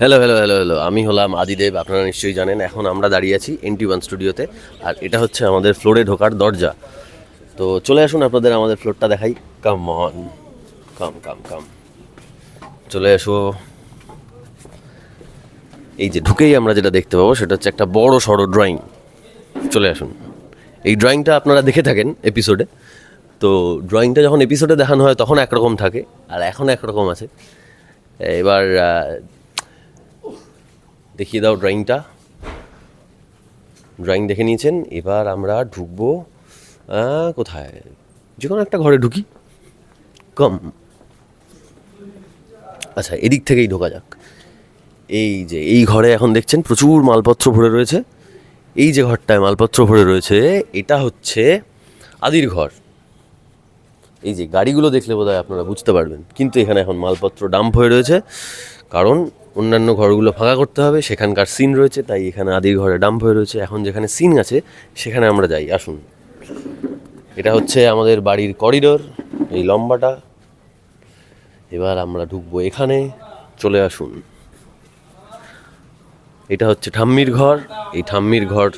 Hello hello hello hello আমি হলাম আদিদেব, আপনারা নিশ্চয়ই জানেন। এখন আমরা দাঁড়িয়ে আছি এনটি ওয়ান স্টুডিওতে আর এটা হচ্ছে আমাদের ফ্লোরে ঢোকার দরজা। তো চলে আসুন আপনাদের আমাদের ফ্লোরটা দেখাই। কাম অন কাম কাম কাম চলে এসো। এই যে ঢুকেই আমরা যেটা দেখতে পাবো, সেটা হচ্ছে একটা বড় সড়ো ড্রয়িং চলে আসুন। এই ড্রয়িংটা আপনারা দেখে থাকেন এপিসোডে তো ড্রয়িংটা যখন এপিসোডে দেখানো হয়, তখন একরকম থাকে, আর এখন একরকম আছে। এবার দেখিয়ে দাও ড্রয়িংটা ড্রয়িং দেখে নিয়েছেন, এবার আমরা ঢুকবো কোথায়? যে কোনো একটা ঘরে ঢুকি। কম। আচ্ছা এদিক থেকেই ঢোকা যাক। এই যে, এই ঘরে এখন দেখছেন প্রচুর মালপত্র ভরে রয়েছে। এই যে ঘরটায় মালপত্র ভরে রয়েছে, এটা হচ্ছে আদির ঘর। এই যে, গাড়িগুলো দেখলে বোধহয় আপনারা বুঝতে পারবেন। কিন্তু এখানে এখন মালপত্র ডাম্প হয়ে রয়েছে। কারণ অন্যান্য ঘরগুলো ফাঁকা করতে হবে, সেখানকার সিন রয়েছে, তাই এখানে আদির ঘরে ডাম্প হয়ে রয়েছে। এখন যেখানে সিন আছে, সেখানে আমরা যাই, আসুন। এটা হচ্ছে আমাদের বাড়ির করিডোর এই লম্বাটা। এবার আমরা ঢুকবো এখানে, চলে আসুন। এটা হচ্ছে ঠাম্মির ঘর, এই ঠাম্মির ঘর,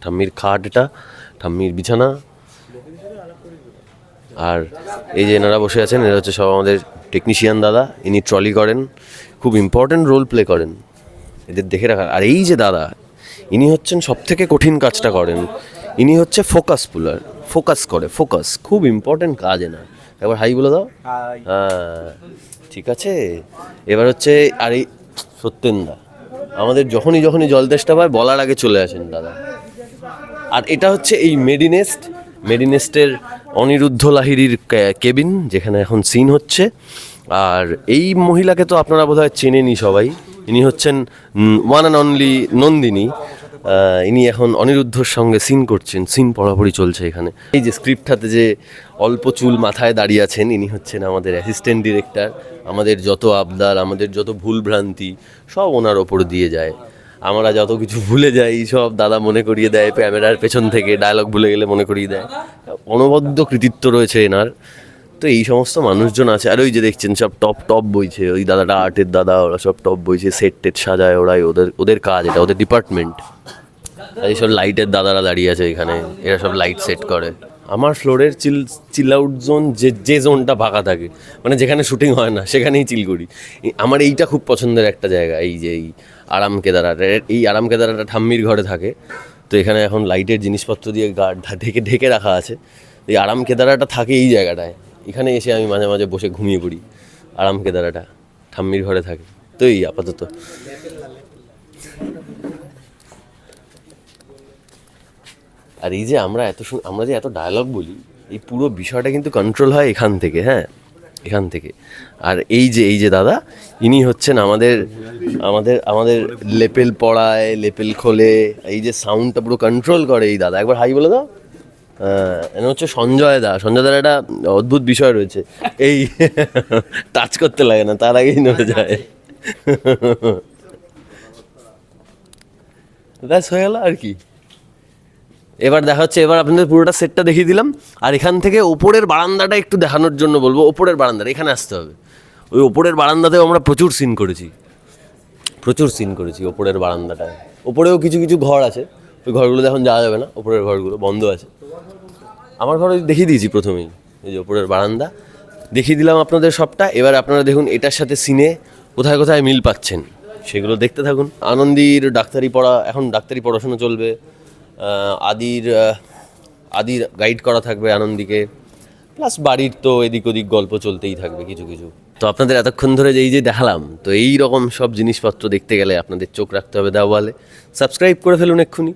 ঠাম্মির খাট এটা, ঠাম্মির বিছানা। আর এই যে এনারা বসে আছেন এরা হচ্ছে সব আমাদের টেকনিশিয়ান দাদা ইনি ট্রলি করেন খুব ইম্পর্ট্যান্ট রোল প্লে করেন। এদের দেখে রাখার আর এই যে দাদা ইনি হচ্ছেন সব থেকে কঠিন কাজটা করেন। ইনি হচ্ছে ফোকাস পুলার ফোকাস করে ফোকাস খুব ইম্পর্ট্যান্ট কাজ এনার। একবার হাই বলে দাও। হ্যাঁ ঠিক আছে? এবার হচ্ছে আর এই সত্যেন্দা আমাদের যখনই যখনই জল তেষ্টা পায় বলার আগে চলে আসেন দাদা। আর এটা হচ্ছে এই মেডিনেস্ট মেডিনেস্টের অনিরুদ্ধ লাহিড়ির কেবিন, যেখানে এখন সিন হচ্ছে। আর এই মহিলাকে তো আপনারা বোধহয় চেনেনি সবাই। ইনি হচ্ছেন ওয়ান অ্যান্ড অনলি নন্দিনী। ইনি এখন অনিরুদ্ধর সঙ্গে সিন করছেন। সিন পড়াপড়ি চলছে এখানে। এই যে স্ক্রিপ্টটাতে যে অল্প চুল মাথায় দাঁড়িয়ে আছেন, ইনি হচ্ছেন আমাদের অ্যাসিস্ট্যান্ট ডিরেক্টর আমাদের যত আবদার, আমাদের যত ভুলভ্রান্তি, সব ওনার ওপর দিয়ে যায়। আমরা যত কিছু ভুলে যাই, সব দাদা মনে করিয়ে দেয়, ক্যামেরার পেছন থেকে ডায়লগ ভুলে গেলে মনে করিয়ে দেয়। অনবদ্য কৃতিত্ব রয়েছে এনার। তো এই সমস্ত মানুষজন আছে, আর ওই যে দেখছেন, সব টপ টপ বইছে। ওই দাদাটা আর্টের দাদা, ওরা সব টপ বইছে সেট টেট সাজায় ওরাই, ওদের ওদের কাজ এটা, ওদের ডিপার্টমেন্ট এই সব লাইটের দাদারা দাঁড়িয়ে আছে এখানে, এরা সব লাইট সেট করে। আমার ফ্লোরের চিল চিল আউট জোন যে যে জোনটা ফাঁকা থাকে মানে যেখানে শুটিং হয় না, সেখানেই চিল করি। আমার এইটা খুব পছন্দের একটা জায়গা, এই যে, এই আরাম কেদারাটা এই আরাম কেদারাটা ঠাম্মির ঘরে থাকে। তো এখানে এখন লাইটের জিনিসপত্র দিয়ে গা- ঢেকে ঢেকে রাখা আছে। এই আরাম কেদারাটা থাকে এই জায়গাটায়। এখানে এসে আমি মাঝে মাঝে বসে ঘুমিয়ে পড়ি। আরাম কেদারাটা ঠাম্মির ঘরে থাকে। তো এই আপাতত। আর এই যে আমরা এত আমরা যে এত ডায়লগ বলি, এই পুরো বিষয়টা কিন্তু কন্ট্রোল হয় এখান থেকে হ্যাঁ? এখান থেকে। আর এই যে এই যে দাদা, ইনি হচ্ছেন আমাদের আমাদের আমাদের লেপেল পড়ায়, লেপেল খোলে, এই যে সাউন্ডটা পুরো কন্ট্রোল করে এই দাদা। একবার হাই বলে দাও। এনে হচ্ছে সঞ্জয় দা। সঞ্জয় দার একটা অদ্ভুত বিষয় রয়েছে। এই টাচ করতে লাগে না, তার আগেই নড়ে যায়। ব্যাস হয়ে গেল আর কি। এবার দেখা হচ্ছে, এবার আপনাদের পুরোটা সেটটা দেখিয়ে দিলাম। আর এখান থেকে ওপরের বারান্দাটা একটু দেখানোর জন্য বলব। ওপরের বারান্দাটা, এখানে আসতে হবে। ওই ওপরের বারান্দাতেও আমরা প্রচুর সিন করেছি। প্রচুর সিন করেছি ওপরের বারান্দাটায়। ওপরেও কিছু কিছু ঘর আছে। ওই ঘরগুলোতে এখন যাওয়া যাবে না, ওপরের ঘরগুলো বন্ধ আছে। আমার ঘরে দেখিয়ে দিয়েছি প্রথমেই, এই যে ওপরের বারান্দা। দেখিয়ে দিলাম আপনাদের সবটা। এবার আপনারা দেখুন, এটার সাথে সিনে কোথায় কোথায় মিল পাচ্ছেন। সেগুলো দেখতে থাকুন। আনন্দির ডাক্তারি পড়া, এখন ডাক্তারি পড়াশোনা চলবে। আদির আদির গাইড করা থাকবে আনন্দিকে। প্লাস বাড়ির তো এদিক ওদিক গল্প চলতেই থাকবে কিছু কিছু। তো আপনাদের এতক্ষণ ধরে এই যে দেখালাম, তো এই রকম সব জিনিসপত্র দেখতে গেলে আপনাদের চোখ রাখতে হবে দাওয়ালে। সাবস্ক্রাইব করে ফেলুন এক্ষুনি।